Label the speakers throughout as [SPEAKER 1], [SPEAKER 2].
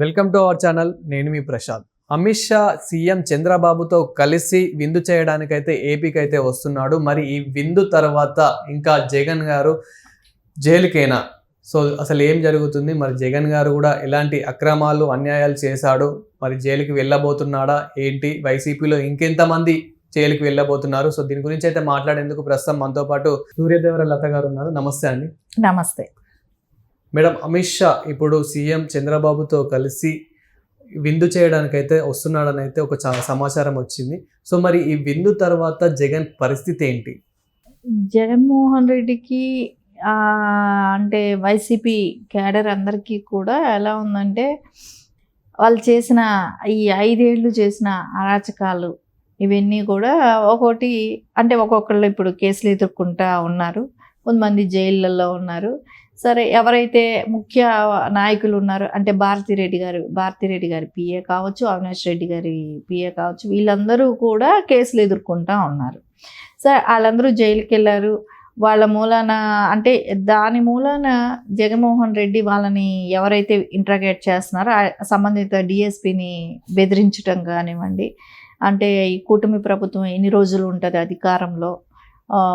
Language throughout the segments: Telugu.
[SPEAKER 1] వెల్కమ్ టు అవర్ ఛానల్ నేను మీ ప్రసాద్ అమిత్ షా సీఎం చంద్రబాబుతో కలిసి విందు చేయడానికైతే ఏపీకి అయితే వస్తున్నాడు. మరి ఈ విందు తర్వాత ఇంకా జగన్ గారు జైలుకేనా? సో అసలు ఏం జరుగుతుంది? మరి జగన్ గారు కూడా ఎలాంటి అక్రమాలు అన్యాయాలు చేశాడు? మరి జైలుకి వెళ్ళబోతున్నాడా? ఏంటి? వైసీపీలో ఇంకెంతమంది జైలుకి వెళ్ళబోతున్నారు? సో దీని గురించి అయితే మాట్లాడేందుకు ప్రస్తుతం మనతో పాటు సూర్యదేవర లత గారు ఉన్నారు. నమస్తే అండి.
[SPEAKER 2] నమస్తే.
[SPEAKER 1] మేడం అమిత్ షా ఇప్పుడు సీఎం చంద్రబాబుతో కలిసి విందు చేయడానికైతే వస్తున్నాడని అయితే ఒక సమాచారం వచ్చింది. సో మరి ఈ విందు తర్వాత జగన్ పరిస్థితి ఏంటి?
[SPEAKER 2] జగన్మోహన్ రెడ్డికి అంటే వైసీపీ క్యాడర్ అందరికీ కూడా ఎలా ఉందంటే వాళ్ళు చేసిన ఈ ఐదేళ్ళు చేసిన అరాచకాలు ఇవన్నీ కూడా ఒక్కొక్కటి అంటే ఒక్కొక్కళ్ళు ఇప్పుడు కేసులు ఎదుర్కొంటా ఉన్నారు. కొంతమంది జైళ్ళల్లో ఉన్నారు. సరే ఎవరైతే ముఖ్య నాయకులు ఉన్నారో అంటే భారతిరెడ్డి గారు భారతిరెడ్డి గారి పిఏ కావచ్చు అవినాష్ రెడ్డి గారి పిఏ కావచ్చు వీళ్ళందరూ కూడా కేసులు ఎదుర్కొంటా ఉన్నారు. సరే వాళ్ళందరూ జైలుకి వెళ్ళారు వాళ్ళ మూలాన అంటే దాని మూలాన జగన్మోహన్ రెడ్డి వాళ్ళని ఎవరైతే ఇంట్రాగేట్ చేస్తున్నారో సంబంధిత డిఎస్పిని బెదిరించటం కానివ్వండి అంటే ఈ కూటమి ప్రభుత్వం ఎన్ని రోజులు ఉంటుంది అధికారంలో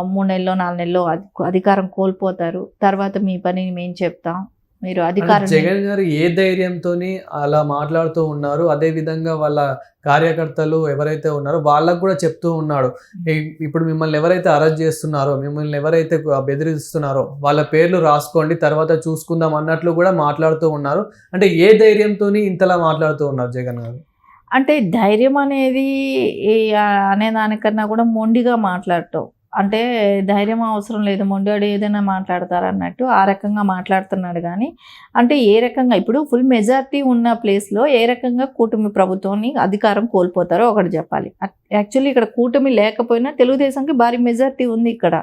[SPEAKER 2] మూడు నెలలో నాలుగు నెలలో అధి- అధికారం కోల్పోతారు. తర్వాత మీ పనిని మేము చెప్తాం. మీరు అధికారం
[SPEAKER 1] జగన్ గారు ఏ ధైర్యంతో అలా మాట్లాడుతూ ఉన్నారు అదే విధంగా వాళ్ళ కార్యకర్తలు ఎవరైతే ఉన్నారో వాళ్ళకు కూడా చెప్తూ ఉన్నాడు. "ఈ- ఇప్పుడు మిమ్మల్ని ఎవరైతే అరెస్ట్ చేస్తున్నారో మిమ్మల్ని ఎవరైతే బెదిరిస్తున్నారో వాళ్ళ పేర్లు రాసుకోండి తర్వాత చూసుకుందాం అన్నట్లు కూడా మాట్లాడుతూ ఉన్నారు. అంటే ఏ ధైర్యంతో ఇంతలా మాట్లాడుతూ ఉన్నారు జగన్ గారు?
[SPEAKER 2] అంటే ధైర్యం అనేది అనే దానికన్నా కూడా మొండిగా మాట్లాడటం. అంటే ధైర్యం అవసరం లేదు. మొండివాడు ఏదైనా మాట్లాడతారన్నట్టు ఆ రకంగా మాట్లాడుతున్నాడు కానీ అంటే ఏ రకంగా ఇప్పుడు ఫుల్ మెజారిటీ ఉన్న ప్లేస్లో ఏ రకంగా కూటమి ప్రభుత్వాన్ని అధికారం కోల్పోతారో ఒకటి చెప్పాలి. యాక్చువల్లీ ఇక్కడ కూటమి లేకపోయినా తెలుగుదేశంకి భారీ మెజార్టీ ఉంది ఇక్కడ.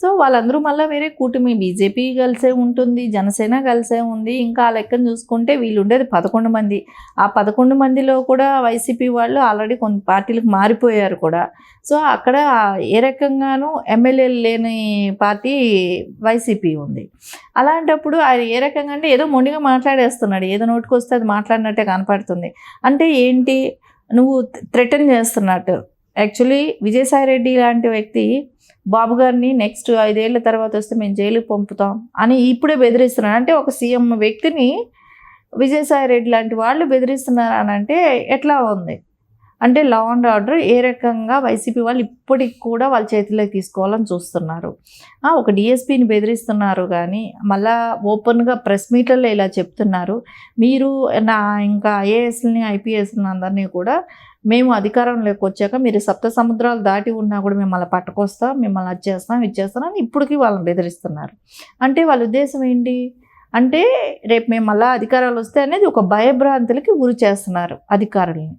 [SPEAKER 2] సో వాళ్ళందరూ మళ్ళీ వేరే కూటమి. బీజేపీ కలిసే ఉంటుంది జనసేన కలిసే ఉంది. ఇంకా ఆ లెక్కను చూసుకుంటే వీళ్ళు ఉండేది పదకొండు మంది. ఆ పదకొండు మందిలో కూడా వైసీపీ వాళ్ళు ఆల్రెడీ కొన్ని పార్టీలకు మారిపోయారు కూడా. సో అక్కడ ఏ రకంగానూ ఎమ్మెల్యేలు లేని పార్టీ వైసీపీ ఉంది. అలాంటప్పుడు ఆయన ఏ రకంగా అంటే ఏదో మొండిగా మాట్లాడేస్తున్నాడు. ఏదో నోటికి వస్తే అది మాట్లాడినట్టే కనపడుతుంది. అంటే ఏంటి? నువ్వు థ్రెటన్ చేస్తున్నట్టు. యాక్చువల్లీ విజయసాయిరెడ్డి లాంటి వ్యక్తి బాబు గారిని నెక్స్ట్ ఐదేళ్ళ తర్వాత వస్తే మేము జైలుకి పంపుతాం అని ఇప్పుడే బెదిరిస్తున్నాను అంటే ఒక సీఎం వ్యక్తిని విజయసాయి రెడ్డి లాంటి వాళ్ళు బెదిరిస్తున్నారు అని అంటే ఎట్లా ఉంది? అంటే లా అండ్ ఆర్డర్ ఏ రకంగా వైసీపీ వాళ్ళు ఇప్పటికి కూడా వాళ్ళ చేతిలోకి తీసుకోవాలని చూస్తున్నారు. ఒక డిఎస్పీని బెదిరిస్తున్నారు కానీ మళ్ళా ఓపెన్గా ప్రెస్ మీట్లలో ఇలా చెప్తున్నారు. మీరు నా ఇంకా ఐఏఎస్ని ఐపీఎస్ని అందరినీ కూడా మేము అధికారంలోకి వచ్చాక మీరు సప్త సముద్రాలు దాటి ఉన్నా కూడా మిమ్మల్ని పట్టుకొస్తాం మిమ్మల్ని అది చేస్తాం ఇది చేస్తాం అని ఇప్పటికీ వాళ్ళని బెదిరిస్తున్నారు. అంటే వాళ్ళ ఉద్దేశం ఏంటి? అంటే రేపు మేము మళ్ళీ అధికారాలు వస్తే అనేది ఒక భయభ్రాంతులకి గురి చేస్తున్నారు అధికారుల్ని.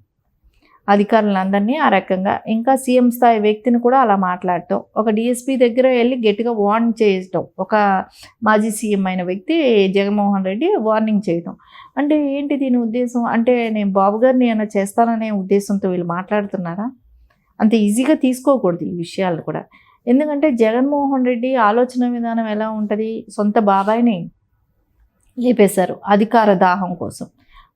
[SPEAKER 2] అధికారులందరినీ ఆ రకంగా ఇంకా సీఎం స్థాయి వ్యక్తిని కూడా అలా మాట్లాడటం. ఒక డిఎస్పీ దగ్గర వెళ్ళి గట్టిగా వార్న్ చేయటం. ఒక మాజీ సీఎం అయిన వ్యక్తి జగన్మోహన్ రెడ్డి వార్నింగ్ చేయటం. అంటే ఏంటి దీని ఉద్దేశం? అంటే నేను బాబు గారిని ఏమైనా చేస్తాననే ఉద్దేశంతో వీళ్ళు మాట్లాడుతున్నారా? అంత ఈజీగా తీసుకోకూడదు ఈ విషయాలు కూడా. ఎందుకంటే జగన్మోహన్ రెడ్డి ఆలోచన విధానం ఎలా ఉంటుంది? సొంత బాబాయిని లేపేశారు అధికార దాహం కోసం.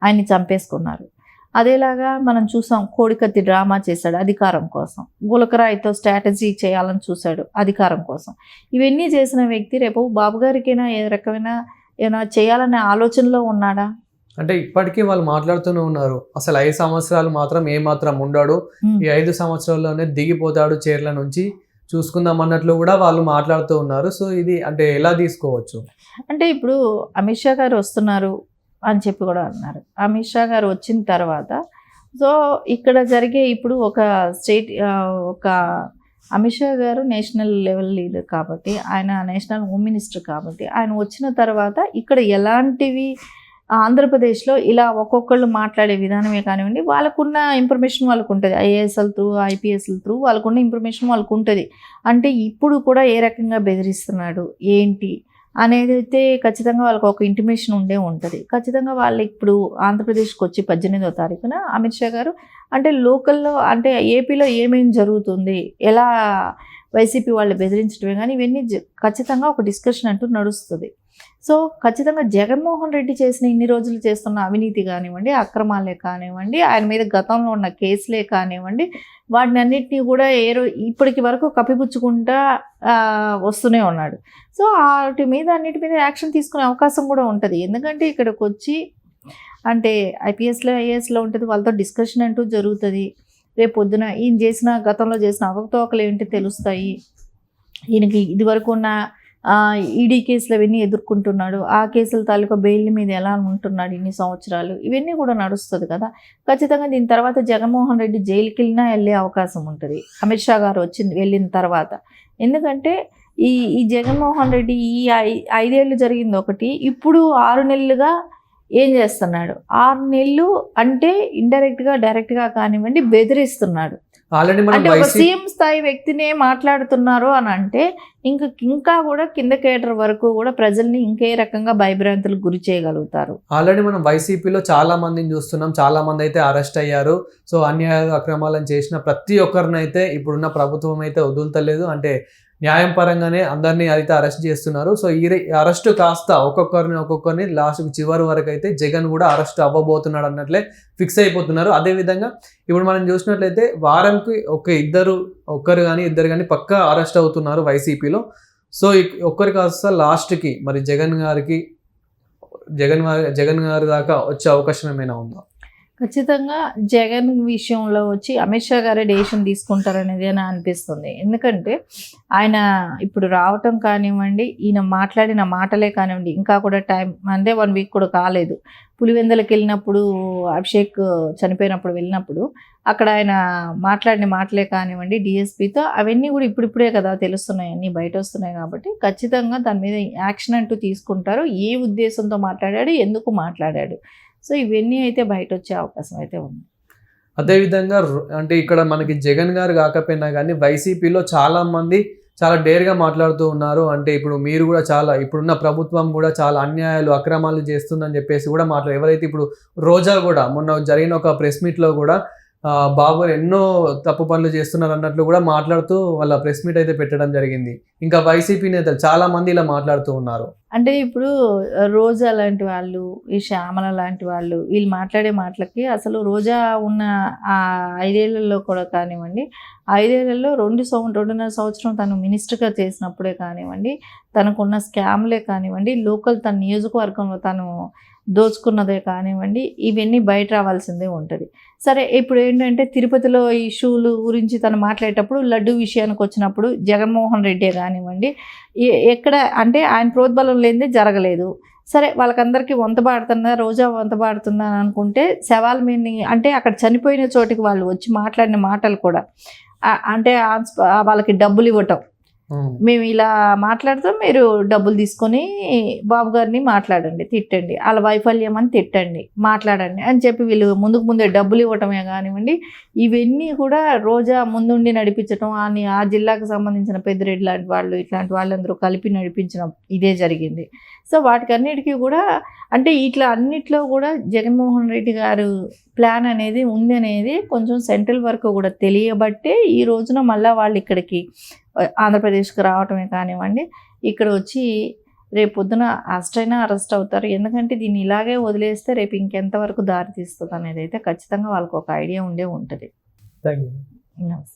[SPEAKER 2] ఆయన్ని చంపేసుకున్నారు. అదేలాగా మనం చూసాం కోడికత్తి డ్రామా చేశాడు అధికారం కోసం. గులకరాయితో స్ట్రాటజీ చేయాలని చూశాడు అధికారం కోసం. ఇవన్నీ చేసిన వ్యక్తి రేపు బాబు గారికైనా ఏ రకమైన ఏమైనా చేయాలనే ఆలోచనలో ఉన్నాడా?
[SPEAKER 1] అంటే ఇప్పటికీ వాళ్ళు మాట్లాడుతూనే ఉన్నారు. అసలు ఐదు సంవత్సరాలు మాత్రం ఏ మాత్రం ఉండడు. ఈ ఐదు సంవత్సరాల్లోనే దిగిపోతాడు చీరల నుంచి చూసుకుందాం అన్నట్లు కూడా వాళ్ళు మాట్లాడుతూ ఉన్నారు. సో ఇది అంటే ఎలా తీసుకోవచ్చు?
[SPEAKER 2] అంటే ఇప్పుడు అమిత్ షా గారు వస్తున్నారు అని చెప్పి కూడా అన్నారు. అమిత్ షా గారు వచ్చిన తర్వాత సో ఇక్కడ జరిగే ఇప్పుడు ఒక స్టేట్ ఒక అమిత్ షా గారు నేషనల్ లెవెల్ లీడర్ కాబట్టి ఆయన నేషనల్ హోమ్ మినిస్టర్ కాబట్టి ఆయన వచ్చిన తర్వాత ఇక్కడ ఎలాంటివి ఆంధ్రప్రదేశ్లో ఇలా ఒక్కొక్కళ్ళు మాట్లాడే విధానమే కానివ్వండి వాళ్ళకున్న ఇన్ఫర్మేషన్ వాళ్ళకు ఉంటుంది ఐఏఎస్ఎల్ త్రూ ఐపీఎస్ఎల్ త్రూ వాళ్ళకున్న ఇన్ఫర్మేషన్ వాళ్ళకు ఉంటుంది అంటే ఇప్పుడు కూడా ఏ రకంగా బెదిరిస్తున్నాడు? ఏంటి? అనేది అయితే ఖచ్చితంగా వాళ్ళకి ఒక ఇంటిమేషన్ ఉండే ఉంటుంది. ఖచ్చితంగా వాళ్ళు ఇప్పుడు ఆంధ్రప్రదేశ్కి వచ్చి పద్దెనిమిదో తారీఖున అమిత్ షా గారు అంటే లోకల్లో అంటే ఏపీలో ఏమేం జరుగుతుంది ఎలా వైసీపీ వాళ్ళు బెదిరించడమే కానీ ఇవన్నీ ఖచ్చితంగా ఒక డిస్కషన్ అంటూ నడుస్తుంది. సో ఖచ్చితంగా జగన్మోహన్ రెడ్డి చేసిన ఇన్ని రోజులు చేస్తున్న అవినీతి కానివ్వండి అక్రమాలే కానివ్వండి ఆయన మీద గతంలో ఉన్న కేసులే కానివ్వండి వాటిని అన్నిటినీ కూడా ఏ రో ఇప్పటికి వరకు కప్పిపుచ్చుకుంటా వస్తూనే ఉన్నాడు. సో వాటి మీద అన్నిటి మీద యాక్షన్ తీసుకునే అవకాశం కూడా ఉంటుంది. ఎందుకంటే ఇక్కడికి వచ్చి అంటే ఐపీఎస్లో ఐఏఎస్లో ఉంటుంది వాళ్ళతో డిస్కషన్ అంటూ జరుగుతుంది. రేపు పొద్దున ఈయన చేసిన గతంలో చేసిన అవకతవకలు ఏంటి తెలుస్తాయి. ఈయనకి ఇది వరకు ఉన్న ఈడీ కేసులు అవన్నీ ఎదుర్కొంటున్నాడు. ఆ కేసుల తాలూకా బెయిల్ మీద ఎలా ఉంటున్నాడు ఇన్ని సంవత్సరాలు? ఇవన్నీ కూడా నడుస్తుంది కదా. ఖచ్చితంగా దీని తర్వాత జగన్మోహన్ రెడ్డి జైలుకి వెళ్ళినా వెళ్ళే అవకాశం ఉంటుంది. అమిత్ షా గారు వచ్చింది వెళ్ళిన తర్వాత. ఎందుకంటే ఈ ఈ జగన్మోహన్ రెడ్డి ఈ ఐ- ఐదేళ్ళు జరిగింది ఒకటి. ఇప్పుడు ఆరు నెలలుగా ఏం చేస్తున్నాడు? ఆరు నెలలు అంటే ఇండైరెక్ట్గా డైరెక్ట్గా కానివ్వండి బెదిరిస్తున్నాడు.
[SPEAKER 1] ఆల్రెడీ మనం
[SPEAKER 2] అంటే ఒక సీఎం స్థాయి వ్యక్తినే మాట్లాడుతున్నారు అని అంటే ఇంకా ఇంకా కూడా కింద కేటర్ వరకు కూడా ప్రజల్ని ఇంకే రకంగా భయభ్రాంతులకు గురి చేయగలుగుతారు.
[SPEAKER 1] ఆల్రెడీ మనం వైసీపీలో చాలా మందిని చూస్తున్నాం చాలా మంది అయితే అరెస్ట్ అయ్యారు. సో అన్యాయ అక్రమాలను చేసిన ప్రతి ఒక్కరిని అయితే ఇప్పుడున్న ప్రభుత్వం అయితే వదులుతలేదు. అంటే న్యాయం పరంగానే అందరినీ అయితే అరెస్ట్ చేస్తున్నారు. సో ఈ అరెస్ట్ కాస్త ఒక్కొక్కరిని ఒక్కొక్కరిని లాస్ట్ చివరి వరకు అయితే జగన్ కూడా అరెస్ట్ అవ్వబోతున్నాడు అన్నట్లే ఫిక్స్ అయిపోతున్నారు. అదేవిధంగా ఇప్పుడు మనం చూసినట్లయితే వారంకి ఒక ఇద్దరు ఒక్కరు కానీ ఇద్దరు కానీ పక్కా అరెస్ట్ అవుతున్నారు వైసీపీలో. సో ఒక్కరు కాస్త లాస్ట్కి మరి జగన్ గారికి జగన్ గారి జగన్ గారి దాకా వచ్చే అవకాశం ఏమైనా ఉందా?
[SPEAKER 2] ఖచ్చితంగా జగన్ విషయంలో వచ్చి అమిత్ షా గారే డెసిషన్ తీసుకుంటారనేది అని అనిపిస్తుంది. ఎందుకంటే ఆయన ఇప్పుడు రావటం కానివ్వండి ఈయన మాట్లాడిన మాటలే కానివ్వండి ఇంకా కూడా టైం అంటే వన్ వీక్ కూడా కాలేదు. పులివెందలకి వెళ్ళినప్పుడు అభిషేక్ చనిపోయినప్పుడు వెళ్ళినప్పుడు అక్కడ ఆయన మాట్లాడిన మాటలే కానివ్వండి డిఎస్పీతో అవన్నీ కూడా ఇప్పుడిప్పుడే కదా తెలుస్తున్నాయి అన్నీ బయట వస్తున్నాయి కాబట్టి ఖచ్చితంగా దాని మీద యాక్షన్ అంటూ తీసుకుంటారు. ఏ ఉద్దేశంతో మాట్లాడాడు ఎందుకు మాట్లాడాడు. సో ఇవన్నీ అయితే బయట వచ్చే అవకాశం అయితే ఉంది.
[SPEAKER 1] అదేవిధంగా అంటే ఇక్కడ మనకి జగన్ గారు కాకపోయినా కానీ వైసీపీలో చాలామంది చాలా డేర్గా మాట్లాడుతూ ఉన్నారు. అంటే ఇప్పుడు మీరు కూడా చాలా ఇప్పుడున్న ప్రభుత్వం కూడా చాలా అన్యాయాలు అక్రమాలు చేస్తుందని చెప్పేసి కూడా మాట్లాడు ఎవరైతే ఇప్పుడు రోజా కూడా మొన్న జరిగిన ఒక ప్రెస్ మీట్లో కూడా బాబు ఎన్నో తప్పు పనులు చేస్తున్నారు అన్నట్లు కూడా మాట్లాడుతూ వాళ్ళ ప్రెస్ మీట్ అయితే పెట్టడం జరిగింది. ఇంకా వైసీపీ నేతలు చాలా మంది ఇలా మాట్లాడుతూ ఉన్నారు.
[SPEAKER 2] అంటే ఇప్పుడు రోజా లాంటి వాళ్ళు ఈ శ్యామల లాంటి వాళ్ళు వీళ్ళు మాట్లాడే మాటలకి అసలు రోజా ఉన్న ఆ ఐదేళ్ళలో కూడా కానివ్వండి ఐదేళ్ళలో రెండు సంవ రెండున్నర సంవత్సరం తను మినిస్టర్గా చేసినప్పుడే కానివ్వండి తనకున్న స్కామ్లే కానివ్వండి లోకల్ తన నియోజకవర్గంలో తను దోచుకున్నదే కానివ్వండి ఇవన్నీ బయట రావాల్సిందే ఉంటుంది. సరే ఇప్పుడు ఏంటంటే తిరుపతిలో ఈ షూలు గురించి తను మాట్లాడేటప్పుడు లడ్డు విషయానికి వచ్చినప్పుడు జగన్మోహన్ రెడ్డి కానివ్వండి ఎ- ఎక్కడ అంటే ఆయన ప్రోద్బలం లేనిదే జరగలేదు. సరే వాళ్ళకందరికీ వంత పాడుతుందా రోజా వంత పాడుతుందా అని అనుకుంటే శవాల మీని అంటే అక్కడ చనిపోయిన చోటికి వాళ్ళు వచ్చి మాట్లాడిన మాటలు కూడా అంటే వాళ్ళకి డబ్బులు ఇవ్వటం. మేము ఇలా మాట్లాడతాం మీరు డబ్బులు తీసుకొని బాబు గారిని మాట్లాడండి తిట్టండి. వాళ్ళ వైఫల్యం అని తిట్టండి మాట్లాడండి అని చెప్పి వీళ్ళు ముందుకు ముందే డబ్బులు ఇవ్వటమే కానివ్వండి ఇవన్నీ కూడా రోజా ముందుండి నడిపించటం అని ఆ జిల్లాకు సంబంధించిన పెద్దిరెడ్డి లాంటి వాళ్ళు ఇట్లాంటి వాళ్ళందరూ కలిపి నడిపించడం ఇదే జరిగింది. సో వాటికి అన్నిటికీ కూడా అంటే ఇట్లా అన్నిట్లో కూడా జగన్మోహన్ రెడ్డి గారు ప్లాన్ అనేది ఉంది అనేది కొంచెం సెంట్రల్ వరకు కూడా తెలియబట్టే ఈ రోజున మళ్ళీ వాళ్ళు ఇక్కడికి ఆంధ్రప్రదేశ్కి రావటమే కానివ్వండి ఇక్కడ వచ్చి రేపు పొద్దున అరెస్ట్ అయినా అరెస్ట్ అవుతారు. ఎందుకంటే దీన్ని ఇలాగే వదిలేస్తే రేపు ఇంకెంతవరకు దారి తీస్తుంది అనేది అయితే ఖచ్చితంగా వాళ్ళకి ఒక ఐడియా ఉండే ఉంటుంది.
[SPEAKER 1] థ్యాంక్ యూ
[SPEAKER 2] నమస్తే.